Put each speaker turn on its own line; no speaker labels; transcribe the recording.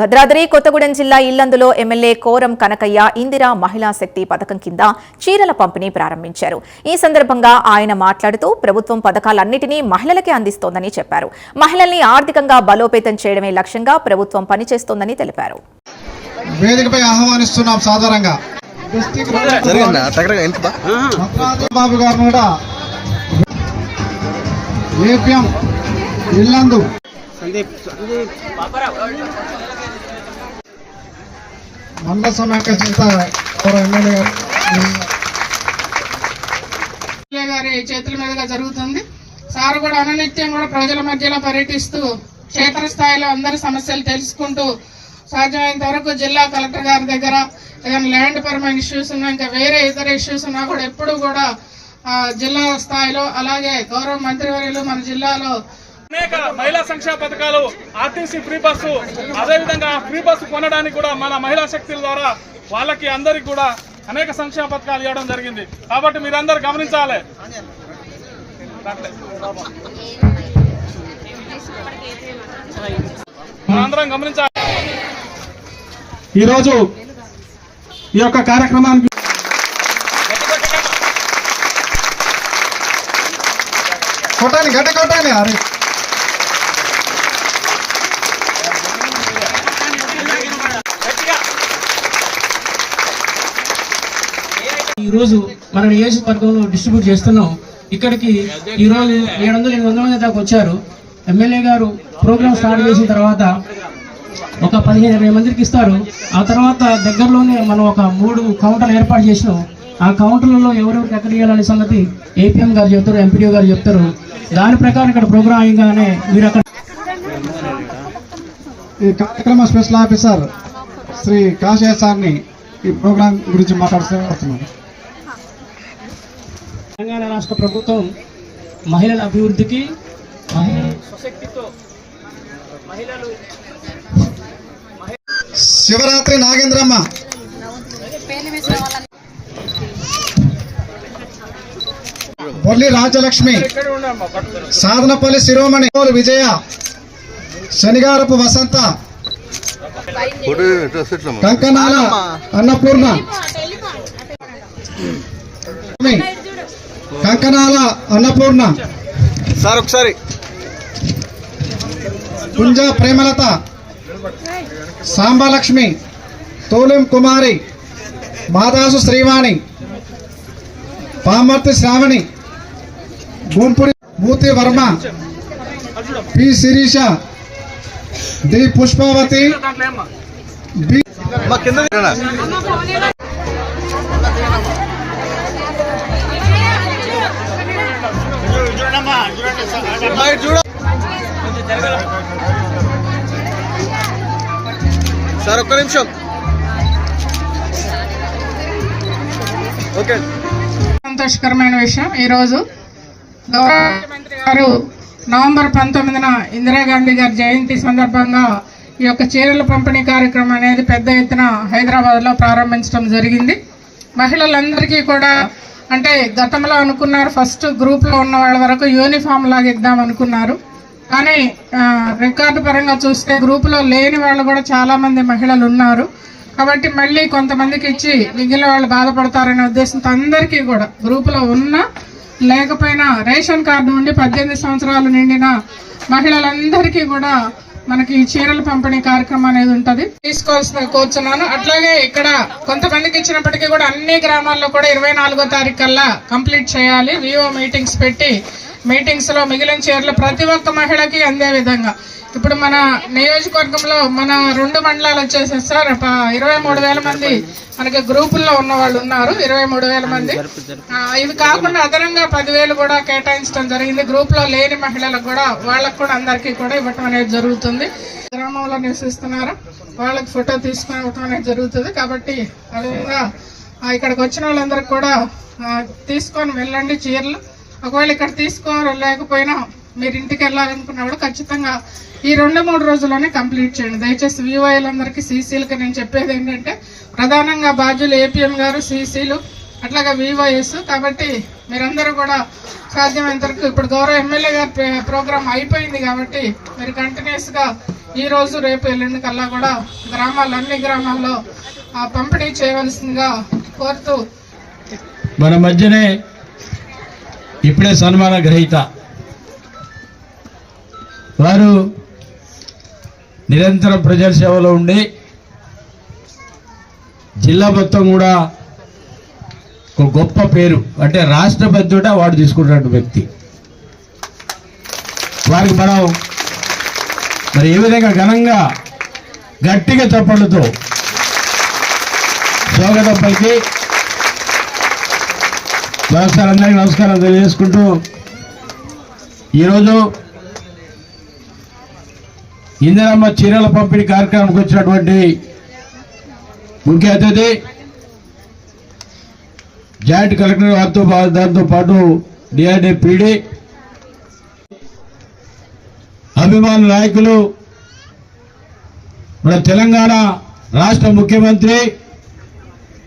భద్రాద్రి కొత్తగూడెం జిల్లా ఇల్లందులో ఎమ్మెల్యే కోరం కనకయ్య ఇందిరా మహిళా శక్తి పథకం కింద చీరల పంపిణీ ప్రారంభించారు. ఈ సందర్భంగా ఆయన మాట్లాడుతూ ప్రభుత్వం పథకాలన్నిటినీ మహిళలకే అందిస్తోందని చెప్పారు. మహిళల్ని ఆర్థికంగా బలోపేతం చేయడమే లక్ష్యంగా ప్రభుత్వం పనిచేస్తోందని తెలిపారు.
వేదికపై ఆహ్వానిస్తున్నాం సాధారణంగా. బాబు కూడా ఏపీఎం ఇల్లందు మండల చేత ఎమ్మెల్యే గారు
గారి చేతుల మీదుగా జరుగుతుంది. సార్ కూడా అననిత్యం కూడా ప్రజల మధ్యలో పర్యటిస్తూ క్షేత్రస్థాయిలో అందరి సమస్యలు తెలుసుకుంటూ సాధ్యమైనంత వరకు జిల్లా కలెక్టర్ గారి దగ్గర ఏదైనా ల్యాండ్ పరమైన ఇష్యూస్ ఉన్నా ఇంకా వేరే ఇతర ఇష్యూస్ ఉన్నా కూడా ఎప్పుడు కూడా జిల్లా స్థాయిలో అలాగే గౌరవ మంత్రివర్యులు మన జిల్లాలో
అనేక మహిళా సంక్షేమ పథకాలు ఆర్టీసీ ఫ్రీ బస్సు అదేవిధంగా ఫ్రీ బస్సు కొనడానికి కూడా మన మహిళా శక్తుల ద్వారా వాళ్ళకి అందరికి కూడా అనేక సంక్షేమ పథకాలు ఇవ్వడం జరిగింది. కాబట్టి మీరందరూ గమనించాలి. మనందరం గమనించాలి.
ఈరోజు ఈ యొక్క కార్యక్రమానికి కొట్టాలి గడ్డ కొట్టాలి అరే.
ఈరోజు మన నియోజకవర్గంలో డిస్ట్రిబ్యూట్ చేస్తున్నాం. ఇక్కడికి ఈరోజు ఏడు వందల ఎనిమిది వందల మంది దాకా వచ్చారు. ఎమ్మెల్యే గారు ప్రోగ్రామ్ స్టార్ట్ చేసిన తర్వాత ఒక పదిహేను ఇరవై మందికి ఇస్తారు. ఆ తర్వాత దగ్గరలోనే మనం ఒక మూడు కౌంటర్లు ఏర్పాటు చేసినాం. ఆ కౌంటర్లలో ఎవరెవరికి ఎక్కడ ఇవ్వాలనే సంగతి ఏపీఎం గారు చెప్తారు ఎంపీడీఓ గారు చెప్తారు. దాని ప్రకారం ఇక్కడ ప్రోగ్రామ్ అయ్యగానే మీరు అక్కడ
ఈ కార్యక్రమ స్పెషల్ ఆఫీసర్ శ్రీ కాశయ్య సార్ని ఈ ప్రోగ్రాం గురించి మాట్లాడుతున్నాను
తెలంగాణ రాష్ట్ర ప్రభుత్వం మహిళల అభివృద్ధికి మహిళలు
శివరాత్రి నాగేంద్రమ్మ. బొల్లి రాజలక్ష్మి. సాధనపల్లి శిరోమణి విజయ. శనిగారపు వసంత. కంకనాల అన్నపూర్ణ. కంకనాల అన్నపూర్ణ.
సార్ ఒకసారి.
Punja Premalatha. Sambalakshmi. తోలిం Kumari. Madasu Srivani. Pamarthi Sravani. Bhumpuri Murthy Varma. P. Sirisha. D. Pushpavathi. B.
Sir. ఒక్క నిమిషం. ఓకే.
సంతోషకరమైన విషయం ఈ రోజు గౌరవ గారు నవంబర్ పంతొమ్మిదిన ఇందిరాగాంధీ గారి జయంతి సందర్భంగా ఈ యొక్క చీరల పంపిణీ కార్యక్రమం అనేది పెద్ద ఎత్తున హైదరాబాద్లో ప్రారంభించడం జరిగింది. మహిళలందరికీ కూడా అంటే గతంలో అనుకున్నారు ఫస్ట్ గ్రూప్లో ఉన్న వాళ్ళ వరకు యూనిఫామ్ లాగా ఇద్దాం అనుకున్నారు. కానీ రికార్డు పరంగా చూస్తే గ్రూపులో లేని వాళ్ళు కూడా చాలామంది మహిళలు ఉన్నారు. కాబట్టి మళ్ళీ కొంతమందికి ఇచ్చి మిగిలిన వాళ్ళు బాధపడతారనే ఉద్దేశంతో అందరికీ కూడా గ్రూపులో ఉన్న లేకపోయినా రేషన్ కార్డు నుండి పద్దెనిమిది సంవత్సరాలు నిండిన మహిళలందరికీ కూడా మనకి ఈ పంపిణీ కార్యక్రమం అనేది ఉంటది. తీసుకోవాల్సిన కోరుచున్నాను అట్లాగే ఇక్కడ కొంతమందికి ఇచ్చినప్పటికీ కూడా అన్ని గ్రామాల్లో కూడా ఇరవై నాలుగో తారీఖు కల్లా కంప్లీట్ చేయాలి. వివో మీటింగ్స్ పెట్టి మీటింగ్స్లో మిగిలిన చీరలు ప్రతి ఒక్క మహిళకి అందే విధంగా. ఇప్పుడు మన నియోజకవర్గంలో మన రెండు మండలాలు వచ్చేసి సార్. ఇరవై మూడు వేల మంది మనకి గ్రూపుల్లో ఉన్న వాళ్ళు ఉన్నారు. ఇరవై మూడు వేల మంది. ఇవి కాకుండా అదనంగా పదివేలు కూడా కేటాయించడం జరిగింది. గ్రూప్లో లేని మహిళలకు కూడా వాళ్ళకు కూడా అందరికీ కూడా ఇవ్వటం అనేది జరుగుతుంది. గ్రామంలో నివసిస్తున్నారు. వాళ్ళకి ఫోటో తీసుకుని ఇవ్వటం అనేది జరుగుతుంది. కాబట్టి అదేవిధంగా ఇక్కడికి వచ్చిన వాళ్ళందరికీ కూడా తీసుకొని వెళ్ళండి చీరలు. ఒకవేళ ఇక్కడ తీసుకోరు లేకపోయినా మీరు ఇంటికి వెళ్ళాలనుకున్నప్పుడు ఖచ్చితంగా ఈ రెండు మూడు రోజుల్లోనే కంప్లీట్ చేయండి. దయచేసి వివోఐలందరికీ సీసీలకి నేను చెప్పేది ఏంటంటే ప్రధానంగా బాధ్యులు ఏపీఎం గారు సీసీలు అట్లాగే వివోఎస్. కాబట్టి మీరందరూ కూడా సాధ్యమైనంత వరకు ఇప్పుడు గౌరవ ఎమ్మెల్యే గారి ప్రోగ్రామ్ అయిపోయింది కాబట్టి మీరు కంటిన్యూస్గా ఈ రోజు రేపు ఎల్లుండి కల్లా కూడా గ్రామాలు అన్ని గ్రామాల్లో ఆ పంపిణీ చేయవలసిందిగా కోరుతూ
మన మధ్యనే ఇప్పుడే సన్మాన గ్రహీత వారు నిరంతరం ప్రజల సేవలో ఉండి జిల్లా మొత్తం కూడా ఒక గొప్ప పేరు అంటే రాష్ట్రపతి తోటి అవార్డు తీసుకున్నటువంటి వ్యక్తి. వారికి మనం మరి ఏ విధంగా ఘనంగా గట్టిగా చప్పట్లతో స్వాగతం పలికి నమస్కారం అందరికీ నమస్కారం తెలియజేసుకుంటూ ఈరోజు ఇందిరమ్మ చీరల పంపిణీ కార్యక్రమానికి వచ్చినటువంటి ముఖ్య అతిథి జాయింట్ కలెక్టర్ గారితో దాంతో పాటు డిఆర్డీ పీడీ అభిమాన నాయకులు మన తెలంగాణ రాష్ట్ర ముఖ్యమంత్రి